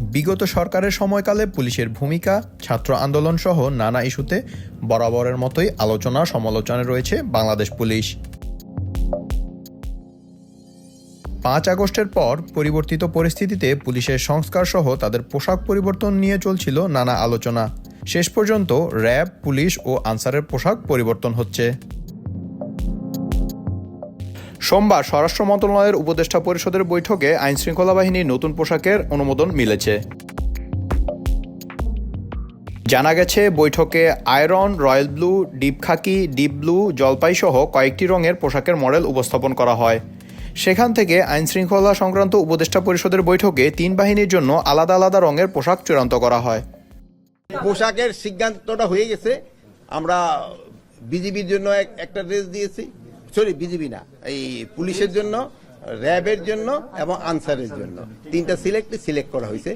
বিগত সরকারের সময়কালে পুলিশের ভূমিকা, ছাত্র আন্দোলন সহ নানা ইস্যুতে বরাবরের মতোই আলোচনা সমালোচনায় রয়েছে বাংলাদেশ পুলিশ। পাঁচ আগস্টের পর পরিবর্তিত পরিস্থিতিতে পুলিশের সংস্কার সহ তাদের পোশাক পরিবর্তন নিয়ে চলছিল নানা আলোচনা। শেষ পর্যন্ত র্যাব, পুলিশ ও আনসারের পোশাক পরিবর্তন হচ্ছে। সোমবার স্বরাষ্ট্র মন্ত্রণালয়ের উপদেষ্টা পরিষদের বৈঠকে আইনশৃঙ্খলা বাহিনীর নতুন পোশাকের অনুমোদন মিলেছে। জানা গেছে, বৈঠকে iron, royal blue, deep khaki, deep blue জলপাই সহ কয়েকটি রঙের পোশাকের মডেল উপস্থাপন করা হয়। সেখান থেকে আইনশৃঙ্খলা সংক্রান্ত উপদেষ্টা পরিষদের বৈঠকে তিন বাহিনীর জন্য আলাদা আলাদা রঙের পোশাক চূড়ান্ত করা হয়। পোশাকের সিদ্ধান্তটা হয়ে গেছে। আমরা বিজিবির জন্য এক- একটা ড্রেস দিয়েছি। সরি বিজিবি না। এই পুলিশের জন্য, র্যাবের জন্য এবং আনসারের জন্য। তিনটা সিলেক্ট সিলেক্ট করা হয়েছে।